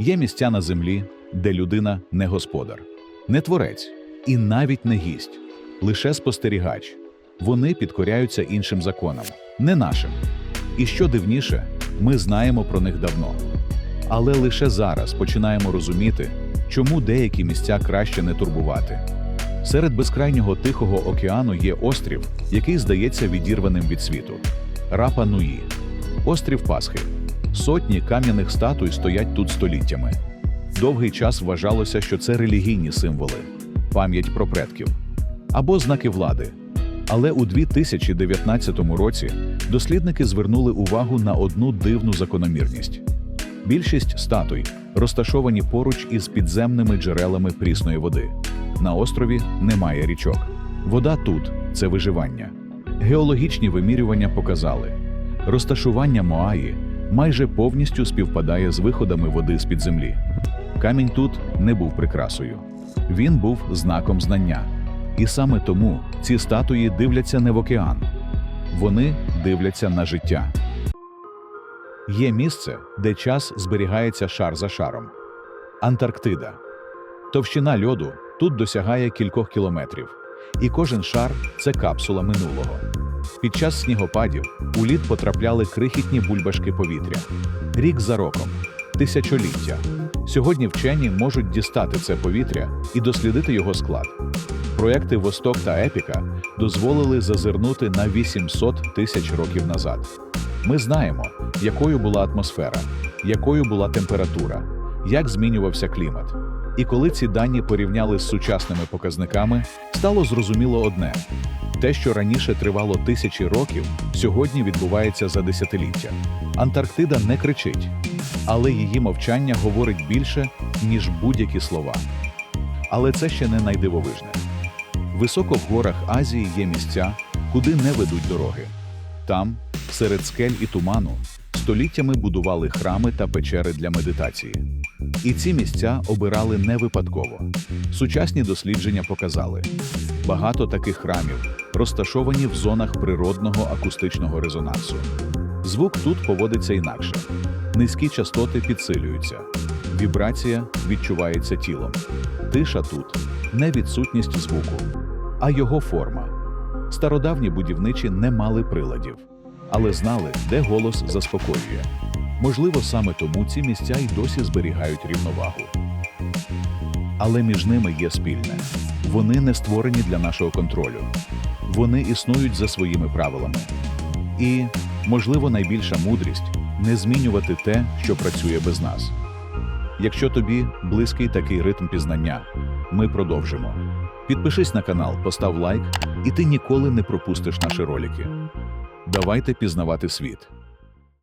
Є місця на землі, де людина не господар, не творець і навіть не гість, лише спостерігач. Вони підкоряються іншим законам, не нашим. І що дивніше, ми знаємо про них давно. Але лише зараз починаємо розуміти, чому деякі місця краще не турбувати. Серед безкрайнього Тихого океану є острів, який здається відірваним від світу Рапа Нуї. Острів Пасхи. Сотні кам'яних статуй стоять тут століттями. Довгий час вважалося, що це релігійні символи, пам'ять про предків або знаки влади. Але у 2019 році дослідники звернули увагу на одну дивну закономірність. Більшість статуй розташовані поруч із підземними джерелами прісної води. На острові немає річок. Вода тут це виживання. Геологічні вимірювання показали, розташування Моаї майже повністю співпадає з виходами води з-під землі. Камінь тут не був прикрасою. Він був знаком знання. І саме тому ці статуї дивляться не в океан. Вони дивляться на життя. Є місце, де час зберігається шар за шаром. Антарктида. Товщина льоду тут досягає кількох кілометрів, і кожен шар це капсула минулого. Під час снігопадів у лід потрапляли крихітні бульбашки повітря. Рік за роком, тисячоліття. Сьогодні вчені можуть дістати це повітря і дослідити його склад. Проекти Восток та Епіка дозволили зазирнути на 800 тисяч років назад. Ми знаємо, якою була атмосфера, якою була температура, як змінювався клімат. І коли ці дані порівняли з сучасними показниками, стало зрозуміло одне: те, що раніше тривало тисячі років, сьогодні відбувається за десятиліття. Антарктида не кричить, але її мовчання говорить більше, ніж будь-які слова. Але це ще не найдивовижне. Високо в горах Азії є місця, куди не ведуть дороги. Там, серед скель і туману, століттями будували храми та печери для медитації. І ці місця обирали не випадково. Сучасні дослідження показали, багато таких храмів розташовані в зонах природного акустичного резонансу. Звук тут поводиться інакше. Низькі частоти підсилюються, вібрація відчувається тілом. Тиша тут не відсутність звуку, а його форма. Стародавні будівничі не мали приладів, але знали, де голос заспокоює. Можливо, саме тому ці місця й досі зберігають рівновагу. Але між ними є спільне. Вони не створені для нашого контролю. Вони існують за своїми правилами. І, можливо, найбільша мудрість не змінювати те, що працює без нас. Якщо тобі близький такий ритм пізнання, ми продовжимо. Підпишись на канал, постав лайк, і ти ніколи не пропустиш наші ролики. Давайте пізнавати світ.